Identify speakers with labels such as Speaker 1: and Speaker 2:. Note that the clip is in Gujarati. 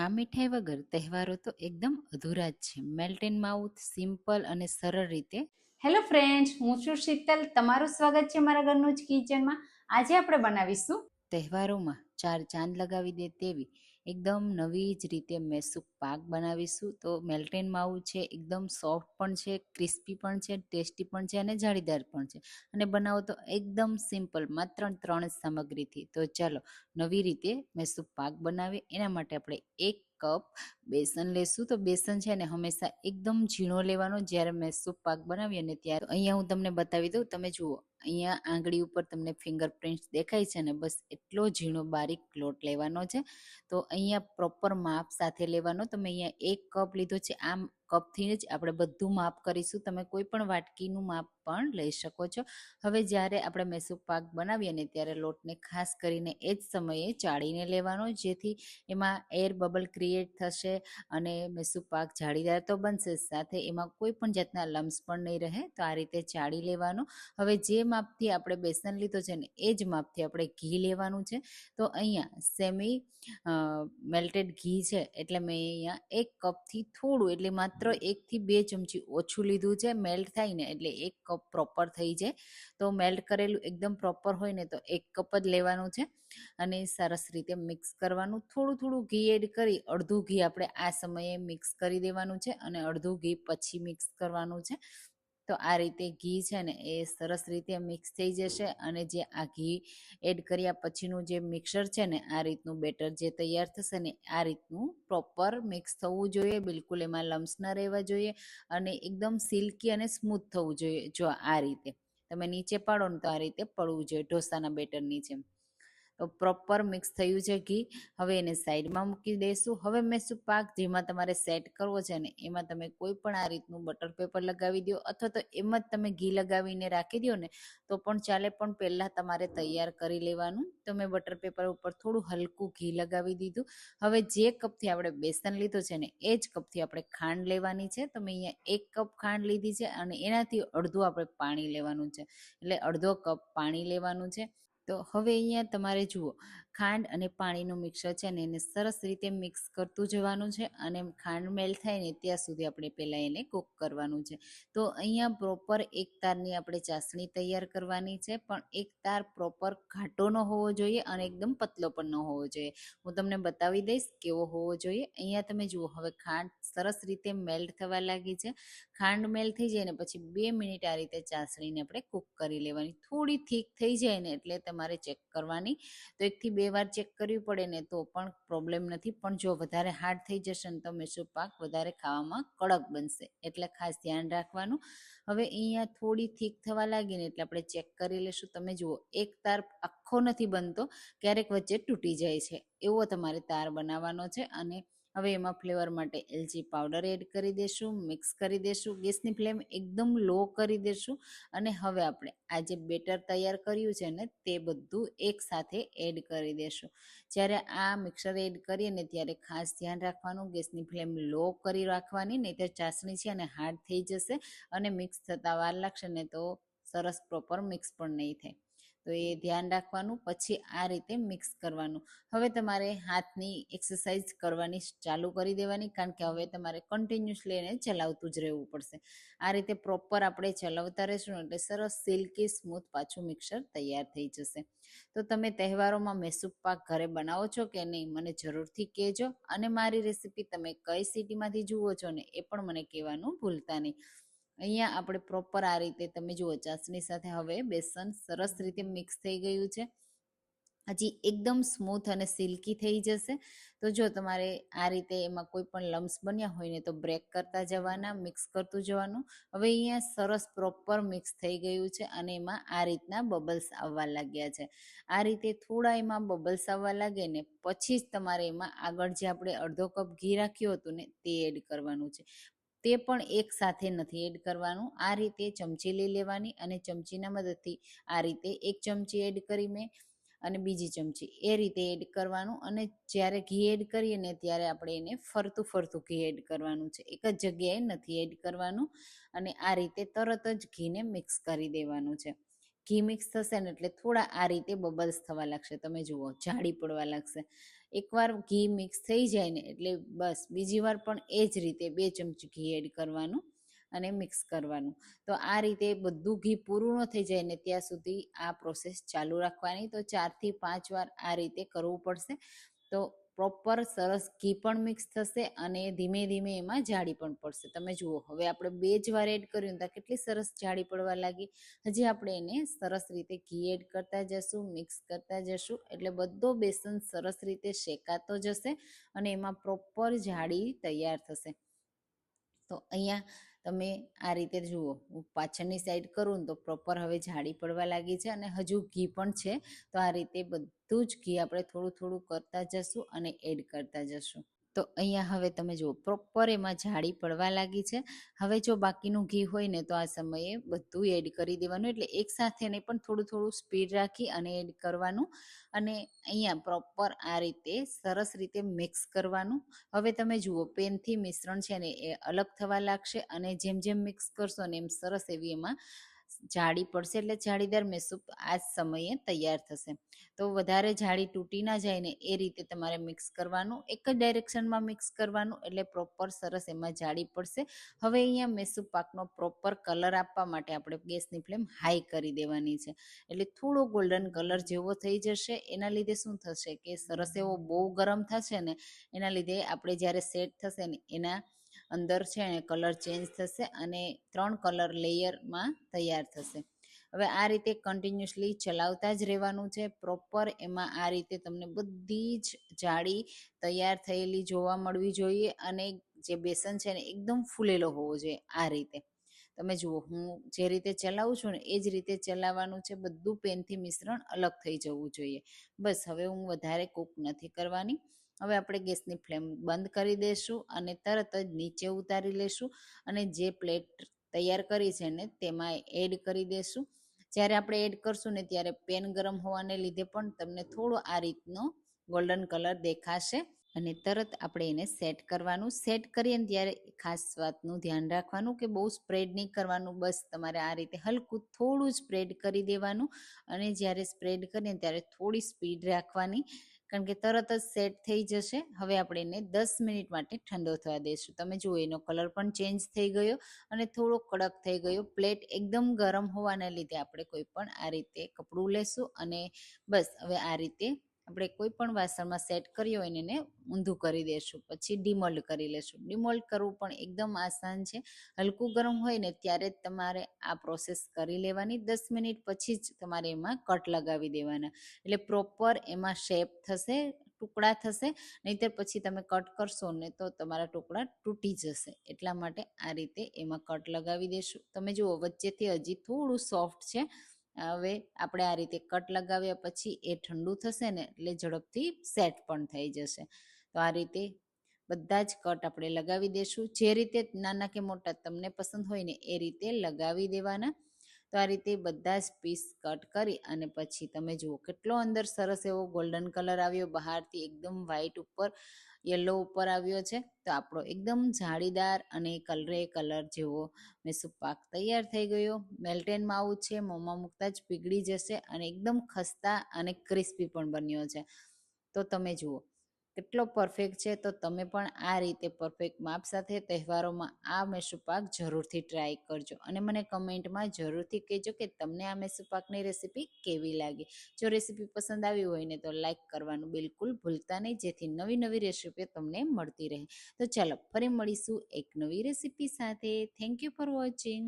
Speaker 1: આ મીઠાઈ વગર તહેવારો તો એકદમ અધૂરા જ છે. મેલ્ટ એન્ડ માઉથ સિમ્પલ અને સરળ રીતે.
Speaker 2: હેલો ફ્રેન્ડ્સ હું છું શીતલ. તમારું સ્વાગત છે મારા ઘરનું જ કિચનમાં આજે આપણે બનાવીશું
Speaker 1: તહેવારોમાં ચાર ચાંદ લગાવી દે તેવી. એકદમ નવી જ રીતે મેસૂક પાક બનાવીશું. તો મેલ્ટેન માવું છે, એકદમ સોફ્ટ પણ છે, ક્રિસ્પી પણ છે, ટેસ્ટી પણ છે અને જાળીદાર પણ છે. અને બનાવો તો એકદમ સિમ્પલ, માત્ર ત્રણ સામગ્રીથી. તો ચાલો, નવી રીતે મેસૂક પાક બનાવીએ. એના માટે આપણે એક કપ બેસન લેશું તો બેસન છે ને હંમેશા એકદમ ઝીણો લેવાનો જ્યારે મેસૂપ પાક બનાવીએ ને ત્યારે. અહીંયા હું તમને બતાવી દઉં, તમે જુઓ, અહીંયા આંગળી ઉપર તમને ફિંગરપ્રિન્ટ્સ દેખાય છે ને બસ એટલો ઝીણો બારીક લોટ લેવાનો છે. તો અહીંયા પ્રોપર માપ સાથે લેવાનો. તમે અહીંયા એક કપ લીધો છે, આમ કપથી જ આપણે બધું માપ કરીશું. તમે કોઈ પણ વાટકીનું માપ પણ લઈ શકો છો. હવે જ્યારે આપણે મેસૂપ પાક બનાવીએ ને ત્યારે લોટને ખાસ કરીને એ જ સમયે ચાળીને લેવાનો, જેથી એમાં એર બબલ ક્રિએટ થશે અને મેસુ પાક જાળીદાર તો બનશે. સાથે એમાં કોઈ પણ જાતના લમ્સ પણ નહીં રહે, તો આ રીતે ચાળી લેવાનું. હવે જે માપથી આપણે બેસન લીધો છે ને, એ જ માપથી આપણે ઘી લેવાનું છે. તો અહીંયા સેમી મેલ્ટેડ ઘી છે, એટલે મેં અહીંયા એક કપથી થોડું, એટલે માત્ર એકથી બે ચમચી ઓછું લીધું છે. મેલ્ટ થાય ને, એટલે એક કપ પ્રોપર થઈ જાય. તો મેલ્ટ કરેલું એકદમ પ્રોપર હોય ને, તો એક કપ જ લેવાનું છે. અને સરસ રીતે મિક્સ કરવાનું. થોડું થોડું ઘી એડ કરી, અડધું ઘી આપણે આ સમયે મિક્સ કરી દેવાનું છે અને અડધું ઘી પછી મિક્સ કરવાનું છે. તો આ રીતે ઘી છે ને એ સરસ રીતે મિક્સ થઈ જશે અને જે આ ઘી એડ કર્યા પછીનું જે મિક્સર છે ને આ રીતનું બેટર જે તૈયાર થશે ને આ રીતનું પ્રોપર મિક્સ થવું જોઈએ. બિલકુલ એમાં લમ્સ ન રહેવા જોઈએ અને એકદમ સિલ્કી અને સ્મૂથ થવું જોઈએ જો આ રીતે. તમે નીચે પાડો ને તો આ રીતે પડવું જોઈએ ઢોસાના બેટરની જેમ. પ્રોપર મિક્સ થયું છે ઘી. હવે એને સાઈડમાં મૂકી દઈશું. હવે મેં શું પાક જેમાં તમારે સેટ કરવો છે ને, એમાં તમે કોઈ પણ આ રીતનું બટર પેપર લગાવી દો અથવા તો એમ જ તમે ઘી લગાવીને રાખી દો ને, તો પણ ચાલે. પણ પહેલાં તમારે તૈયાર કરી લેવાનું. તો મેં બટર પેપર ઉપર થોડું હલકું ઘી લગાવી દીધું. હવે જે કપથી આપણે બેસન લીધું છે ને, એ જ કપથી આપણે ખાંડ લેવાની છે. તો મેં અહીંયા એક કપ ખાંડ લીધી છે અને એનાથી અડધું આપણે પાણી લેવાનું છે. એટલે અડધો કપ પાણી લેવાનું છે. તો હવે અહીંયા તમારે જુઓ. ખાંડ અને પાણીનું મિક્સર છે ને એને સરસ રીતે મિક્સ કરતું જવાનું છે અને ખાંડ મેલ થાય ને ત્યાં સુધી આપણે પહેલાં એને કૂક કરવાનું છે. તો અહીંયા પ્રોપર એક તારની આપણે ચાસણી તૈયાર કરવાની છે, પણ એક તાર પ્રોપર ઘાટો ન હોવો જોઈએ અને એકદમ પતલો પણ ન હોવો જોઈએ. હું તમને બતાવી દઈશ કેવો હોવો જોઈએ. અહીંયા તમે જુઓ, હવે ખાંડ સરસ રીતે મેલ્ટ થવા લાગી છે. ખાંડ મેલ થઈ જાય ને પછી બે મિનિટ આ રીતે ચાસણીને આપણે કૂક કરી લેવાની. થોડી થીક થઈ જાય ને એટલે તમારે ચેક કરવાની. તો એકથી બે વાર ચેક કરવી પડે ને તો પણ પ્રોબ્લેમ નથી. પણ જો વધારે હાર્ડ થઈ જશે ને તો મેસૂર પાક વધારે ખાવામાં કડક બનશે. એટલે ખાસ ધ્યાન રાખવાનું. હવે અહીંયા થોડી થીક થવા લાગી ને એટલે આપણે ચેક કરી લેશું તમે જુઓ, એક તાર આખો નથી બનતો, ક્યારેક વચ્ચે તૂટી જાય છે. એવો તમારે તાર બનાવવાનો છે અને હવે એમાં ફ્લેવર માટે એલચી પાવડર એડ કરી દેશું મિક્સ કરી દેશું. ગેસની ફ્લેમ એકદમ લો કરી દેશું અને હવે આપણે આ જે બેટર તૈયાર કર્યું છે ને, તે બધું એકસાથે એડ કરી દેશું. જ્યારે આ મિક્સર એડ કરીએ ને, ત્યારે ખાસ ધ્યાન રાખવાનું, ગેસની ફ્લેમ લો કરી રાખવાની નહીં ચાસણી છે અને હાર્ડ થઈ જશે અને મિક્સ થતાં વાર લાગશે ને તો સરસ પ્રોપર મિક્સ પણ નહીં થાય. તો એ ધ્યાન રાખવાનું, પછી આ રીતે મિક્સ કરવાનું. હવે તમારે હાથની એક્સરસાઇઝ કરવાની ચાલુ કરી દેવાની, કારણ કે હવે તમારે કન્ટિન્યુઅસલી એને ચલાવતું જ રહેવું પડશે. આ રીતે પ્રોપર આપણે ચલાવતા રહેશું, એટલે સરસ સિલ્કી સ્મૂથ પાછું મિક્સર તૈયાર થઈ જશે. તો તમે તહેવારોમાં મેસૂબ પાક ઘરે બનાવો છો કે નહીં, મને જરૂરથી કહેજો. અને મારી રેસીપી તમે કઈ સિટીમાંથી જુઓ છો ને, એ પણ મને કહેવાનું ભૂલતા નહીં. અહીંયા આપણે પ્રોપર આ રીતે તમે જુઓ, ચાસણી સાથે હવે બેસન સરસ રીતે મિક્સ થઈ ગયું છે. હજી એકદમ સ્મૂથ અને સિલ્કી થઈ જશે. તો જો તમારે આ રીતે એમાં કોઈ પણ લમ્સ બન્યા હોય ને તો બ્રેક કરતા જવાના મિક્સ કરતું જવાનું. હવે અહીંયા સરસ પ્રોપર મિક્સ થઈ ગયું છે અને એમાં આ રીતના બબલ્સ આવવા લાગ્યા છે. આ રીતે થોડા એમાં બબલ્સ આવવા લાગે ને પછી જ તમારે એમાં આગળ જે આપણે અડધો કપ ઘી રાખ્યું હતું ને તે એડ કરવાનું છે. તે પણ એક સાથે નથી એડ કરવાનું. આ રીતે ચમચી લઈ લેવાની અને ચમચીના મદદથી આ રીતે એક ચમચી એડ કરી મેં અને બીજી ચમચી એ રીતે એડ કરવાનું અને જ્યારે ઘી એડ કરીએ ને ત્યારે આપણે એને ફરતું ફરતું ઘી એડ કરવાનું છે. એક જ જગ્યાએ નથી એડ કરવાનું અને આ રીતે તરત જ ઘીને મિક્સ કરી દેવાનું છે. ઘી મિક્સ થશે ને એટલે થોડા આ રીતે બબલ્સ થવા લાગશે. તમે જુઓ જાડી પડવા લાગશે. એકવાર ઘી મિક્સ થઈ જાય ને એટલે બસ, બીજી વાર પણ એ જ રીતે બે ચમચી ઘી એડ કરવાનું અને મિક્સ કરવાનું. તો આ રીતે બધું ઘી પૂરું થઈ જાય ને ત્યાં સુધી આ પ્રોસેસ ચાલુ રાખવાની. તો ચારથી પાંચ વાર આ રીતે કરવું પડશે. તો પ્રોપર સરસ ઘી પણ મિક્સ થશે અને ધીમે ધીમે એમાં જાડી પણ પડશે. તમે જુઓ, હવે આપણે બે જ વાર એડ કર્યું તો કેટલી સરસ જાડી પડવા લાગી. હજી આપણે એને સરસ રીતે ઘી એડ કરતા જશું મિક્સ કરતા જશું, એટલે બધો બેસન સરસ રીતે શેકાતો જશે અને એમાં પ્રોપર જાડી તૈયાર થશે. તો અહીંયા તમે આ રીતે જુઓ. હું પાછળની સાઈડ કરું તો પ્રોપર હવે જાડી પડવા લાગી છે અને હજુ ઘી પણ છે. તો આ રીતે બધું જ ઘી આપણે થોડું થોડું કરતા જશું અને એડ કરતા જશું. તો અહીંયા હવે તમે જુઓ પ્રોપર એમાં જાળી પડવા લાગી છે. હવે જો બાકીનું ઘી હોય ને તો આ સમયે બધું એડ કરી દેવાનું, એટલે એકસાથે નહીં પણ થોડું થોડું સ્પીડ રાખી અને એડ કરવાનું. અને અહીંયા પ્રોપર આ રીતે સરસ રીતે મિક્સ કરવાનું. હવે તમે જુઓ, પેનથી મિશ્રણ છે ને એ અલગ થવા લાગશે અને જેમ જેમ મિક્સ કરશો ને એમ સરસ એવી એમાં જાડી પડશે એટલે જાળીદાર મેસૂપ આ જ સમયે તૈયાર થશે. તો વધારે જાડી તૂટી ના જાય ને એ રીતે તમારે મિક્સ કરવાનું, એક જ ડાયરેક્શનમાં મિક્સ કરવાનું એટલે પ્રોપર સરસ એમાં જાળી પડશે. હવે અહીંયા મેસૂપ પાકનો પ્રોપર કલર આપવા માટે આપણે ગેસની ફ્લેમ હાઈ કરી દેવાની છે. એટલે થોડો ગોલ્ડન કલર જેવો થઈ જશે. એના લીધે શું થશે કે સરસ એવો બહુ ગરમ થશે ને, એના લીધે આપણે જ્યારે સેટ થશે ને એના અંદર છે ને કલર ચેન્જ થશે અને ત્રણ કલર લેયરમાં તૈયાર થશે. હવે આ રીતે કન્ટિન્યુઅસલી ચલાવતા જ રહેવાનું છે. પ્રોપર એમાં આ રીતે તમને બધી જ જાળી તૈયાર થયેલી જોવા મળવી જોઈએ અને જે બેસન છે ને એકદમ ફૂલેલો હોવો જોઈએ આ રીતે. તમે જુઓ, હું જે રીતે ચલાવું છું ને એ જ રીતે ચલાવવાનું છે. બધું પેનથી મિશ્રણ અલગ થઈ જવું જોઈએ. બસ હવે હું વધારે કૂક નથી કરવાની. હવે આપણે ગેસની ફ્લેમ બંધ કરી દઈશું અને તરત જ નીચે ઉતારી લેશું અને જે પ્લેટ તૈયાર કરી છે ને તેમાં એડ કરી દઈશું જ્યારે આપણે એડ કરશું ને ત્યારે પેન ગરમ હોવાને લીધે પણ તમને થોડો આ રીતનો ગોલ્ડન કલર દેખાશે અને તરત આપણે એને સેટ કરવાનું. સેટ કરીએ ત્યારે ખાસ વાતનું ધ્યાન રાખવાનું કે બહુ સ્પ્રેડ નહીં કરવાનું, બસ તમારે આ રીતે હલકું થોડું સ્પ્રેડ કરી દેવાનું અને જ્યારે સ્પ્રેડ કરીએ ત્યારે થોડી સ્પીડ રાખવાની. કારણ કે તરત જ સેટ થઈ જશે. હવે આપણે એને દસ મિનિટ માટે ઠંડો થવા દઈશું. તમે જુઓ, એનો કલર પણ ચેન્જ થઈ ગયો અને થોડો કડક થઈ ગયો. પ્લેટ એકદમ ગરમ હોવાના લીધે આપણે કોઈ પણ આ રીતે કપડું લેશું અને બસ, હવે આ રીતે આપણે કોઈ પણ વાસણમાં સેટ કરી હોય એને ઊંધું કરી દેશું, પછી ડિમોલ્ડ કરી લેશું. ડિમોલ્ડ કરવું પણ એકદમ આસાન છે. હલકું ગરમ હોય ને ત્યારે જ તમારે આ પ્રોસેસ કરી લેવાની. દસ મિનિટ પછી જ તમારે એમાં કટ લગાવી દેવાના. એટલે પ્રોપર એમાં શેપ થશે, ટુકડા થશે, નહીંતર પછી તમે કટ કરશો ને તો તમારા ટુકડા તૂટી જશે. એટલા માટે આ રીતે એમાં કટ લગાવી દેશું. તમે જુઓ, વચ્ચેથી હજી થોડું સોફ્ટ છે. હવે આપણે આ રીતે કટ લગાવ્યા પછી એ ઠંડુ થશે ને એટલે ઝડપથી સેટ પણ થઈ જશે. તો આ રીતે બધા જ કટ આપણે લગાવી દેશું. જે રીતે નાના કે મોટા તમને પસંદ હોય ને એ રીતે લગાવી દેવાના. તો આ રીતે બધા જ પીસ કટ કરી અને પછી તમે જુઓ કેટલો અંદર સરસ એવો ગોલ્ડન કલર આવ્યો બહારથી એકદમ વ્હાઈટ ઉપર. યલો ઉપર આવ્યો છે, તો આપણો એકદમ જાળીદાર અને કલરે કલર જેવો મેસૂબ પાક તૈયાર થઈ ગયો. મેલ્ટેન આવું છે, મોંમાં મૂકતા જ પીગળી જશે અને એકદમ ખસ્તા અને ક્રિસ્પી પણ બન્યો છે. તો તમે જુઓ કેટલો પરફેક્ટ છે, તો તમે પણ આ રીતે પરફેક્ટ માપ સાથે તહેવારોમાં આ મેસુપાક પાક જરૂરથી ટ્રાય કરજો. અને મને કમેન્ટમાં જરૂરથી કહેજો કે તમને આ મેસુપાકની રેસીપી કેવી લાગી? જો રેસીપી પસંદ આવી હોય ને તો લાઈક કરવાનું બિલકુલ ભૂલતા નહીં, જેથી નવી નવી રેસીપી તમને મળતી રહે. તો ચાલો ફરી મળીશું એક નવી રેસીપી સાથે. Thank you for watching